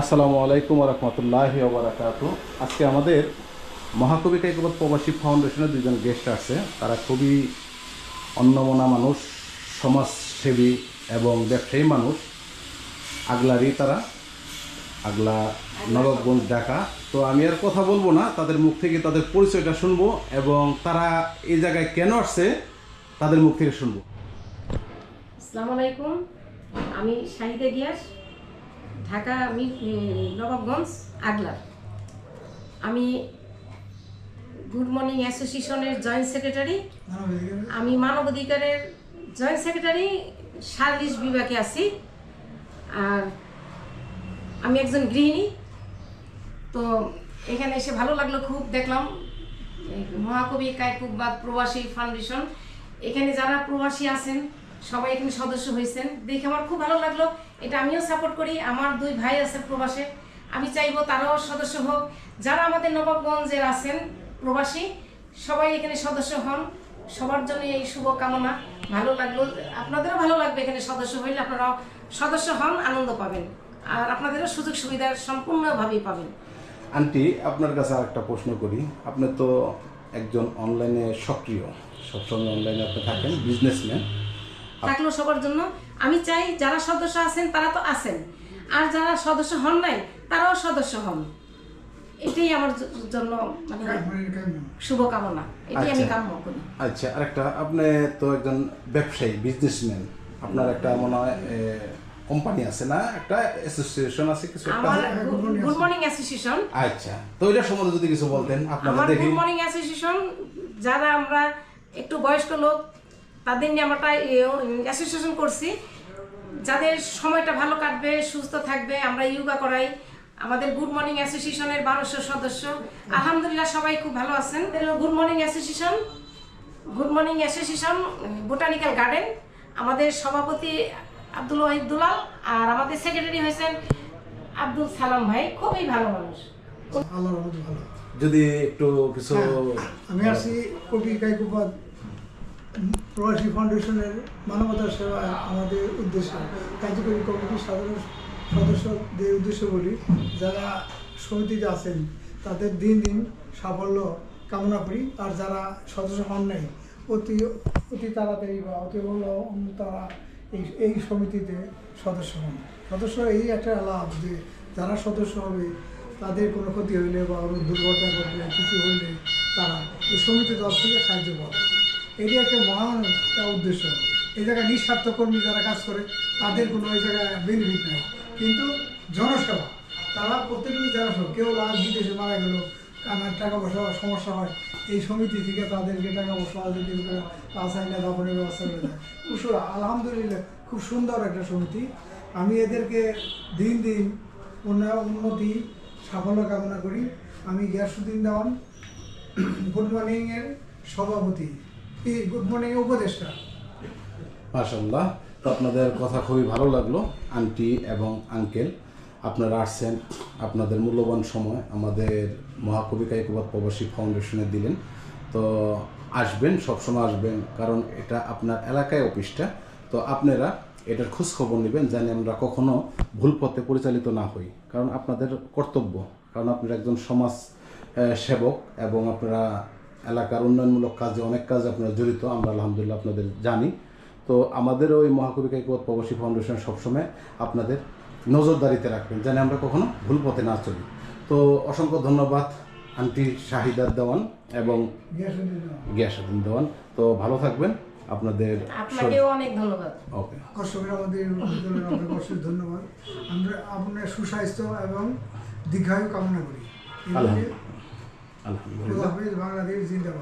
আসসালামু আলাইকুম রহমতুল্লাহ ওবরাকাত আজকে আমাদের মহাকবি কাইকবাদ প্রবাসী ফাউন্ডেশনের দুজন গেস্ট আছে। তারা খুবই অন্নমনা মানুষ, সমাজসেবী এবং ব্যবসায়ী মানুষ। আগলারই তারা। আগলা নবাবগঞ্জ ঢাকা। তো আমি আর কথা বলব না, তাদের মুখ থেকে তাদের পরিচয়টা শুনব এবং তারা এই জায়গায় কেন আসছে, তাদের মুখ থেকে শুনব। আসসালামু আলাইকুম। আমি শাহিদা গিয়াস ঢাকা আমি নবাবগঞ্জ, আগলা। আমি গুড মর্নিং অ্যাসোসিয়েশনের জয়েন্ট সেক্রেটারি। আমি মানবাধিকারের জয়েন্ট সেক্রেটারি সার্ভিস বিভাগে আছি। আর আমি একজন গৃহিণী। তো এখানে এসে ভালো লাগল, খুব দেখলাম। মহাকবি কায়কুকবাদ প্রবাসী ফাউন্ডেশন। এখানে যারা প্রবাসী আছেন সবাই এখানে সদস্য হয়েছেন। দেখে আমার খুব ভালো লাগল। এটা আমিও সাপোর্ট করি। আমার দুই ভাই আছে প্রবাসে। আমি চাইব তারাও সদস্য হোক। যারা আমাদের নবাবগঞ্জের আছেন প্রবাসী, সবাই এখানে সদস্য হন। সবার জন্য এই শুভ কামনা ভালো লাগল। আপনাদেরও ভালো লাগবে এখানে সদস্য হইলে। আপনারাও সদস্য হন, আনন্দ পাবেন। আর আপনাদেরও সুযোগ সুবিধা সম্পূর্ণভাবেই পাবেন। আন্টি, আপনার কাছে আরেকটা প্রশ্ন করি। আপনি তো একজন অনলাইনে সক্রিয়। সবসময় অনলাইনে আপনি থাকেন বিজনেসম্যান থাকল সবার জন্য। আমি চাই যারা সদস্য আছেন তারা তো আছেন। আর যারা সদস্য হন নাই তারাও সদস্য হন। এটাই আমার জন্য মানে শুভকামনা। এটাই আমি আচ্ছা। কাম্য করি। আচ্ছা আরেকটা আপনি তো একজন ব্যবসায়ী বিজনেসম্যান আপনার একটা মনে হয় কোম্পানি আছে না? একটা অ্যাসোসিয়েশন আছে কিছু একটা? গুড মর্নিং অ্যাসোসিয়েশন আচ্ছা তো ওইটার সম্বন্ধে যদি কিছু বলতেন আপনারা দেখি। গুড মর্নিং অ্যাসোসিয়েশন যারা আমরা একটু বয়স্ক লোক তাদের নিয়ে আমরা অ্যাসোসিয়েশন করছি। যাদের সময়টা ভালো কাটবে সুস্থ থাকবে আমরা ইয়োগা করাই। আমাদের গুড মর্নিং অ্যাসোসিয়েশনের বারোশো সদস্য। আলহামদুলিল্লাহ সবাই খুব ভালো আছেন। Good morning association good morning association botanical garden আমাদের সভাপতি আব্দুল ওয়াহিদ দুলাল আর আমাদের সেক্রেটারি হয়েছেন আব্দুল সালাম ভাই। খুবই ভালো মানুষ। যদি একটু কিছু হ্যাঁ, আমি আসছি কবি কাইকুপাদ প্রবাসী ফাউন্ডেশনের মানবতার সেবা আমাদের উদ্দেশ্য। কার্যকরী কমিটির সাধারণ সদস্যদের উদ্দেশ্য বলি, যারা সমিতিতে আছেন, তাদের দিন দিন সাফল্য কামনা করি। আর যারা সদস্য হন নাই, অতি অতি তাড়াতাড়ি বা অতি তারা এই এই সমিতিতে সদস্য হন। সদস্য এই একটা লাভ যে যারা সদস্য হবে, তাদের কোনো ক্ষতি হইলে বা দুর্ঘটনা ঘটলে, কিছু হইলে তারা এই সমিতির তরফ থেকে সাহায্য পাবে। এটি একটা মহান একটা উদ্দেশ্য। এই জায়গায় নিঃস্বার্থ কর্মী যারা কাজ করে, তাদের কোনো এই জায়গায় বেনিফিট নেই। কিন্তু জনসেবা, তারা প্রত্যেকটি যারা সব কেউ লাশ বিদেশে মারা গেল, কানার টাকা পয়সা সমস্যা হয়, এই সমিতি থেকে তাদেরকে টাকা পয়সা যদি রাসায়নিক দাপনের ব্যবস্থা করে দেয়। খুব আলহামদুলিল্লাহ, খুব সুন্দর একটা সমিতি। আমি এদেরকে দিন দিন উন্নতি, সাফল্য কামনা করি। আমি গিয়াসুদ্দিন দেওয়ান গুড মর্নিংয়ের সভাপতি। গুড মর্নিং উপদেষ্টা? মাশাল্লাহ তো আপনাদের কথা খুবই ভালো লাগল, আন্টি এবং আঙ্কেল। আপনারা আসছেন, আপনাদের মূল্যবান সময় আমাদের মহাকবি কাইকুবাদ প্রবাসী ফাউন্ডেশনে দিলেন। তো আসবেন, সবসময় আসবেন, কারণ এটা আপনার এলাকায় অফিসটা। তো আপনারা এটার খোঁজ খবর নেবেন, জানি আমরা কখনো ভুল পথে পরিচালিত না হই, কারণ আপনাদের কর্তব্য, কারণ আপনারা একজন সমাজ সেবক এবং আপনারা এলাকার উন্নয়নমূলক কাজে অনেক কাজ আপনারা জড়িত আমরা আলহামদুলিল্লাহ আপনাদের জানি। তো আমাদের ওই মহাকবি কাইকুয়াত প্রবাসী ফাউন্ডেশন সবসময় আপনাদের নজরদারিতে রাখবেন যেন আমরা কখনো ভুল পথে না চলি। তো অসংখ্য ধন্যবাদ আন্টি শাহিদার দেওয়ান এবং গিয়াসুদ্দিন দেওয়ান। তো ভালো থাকবেন আপনাদের আপনাকেও অনেক ধন্যবাদ। ওকে। কর্ষকের আমাদের আপনাকে অবশ্যই ধন্যবাদ। আমরা আপনার সুস্বাস্থ্য এবং দীর্ঘায়ু কামনা করি। আলহামদুলিল্লাহ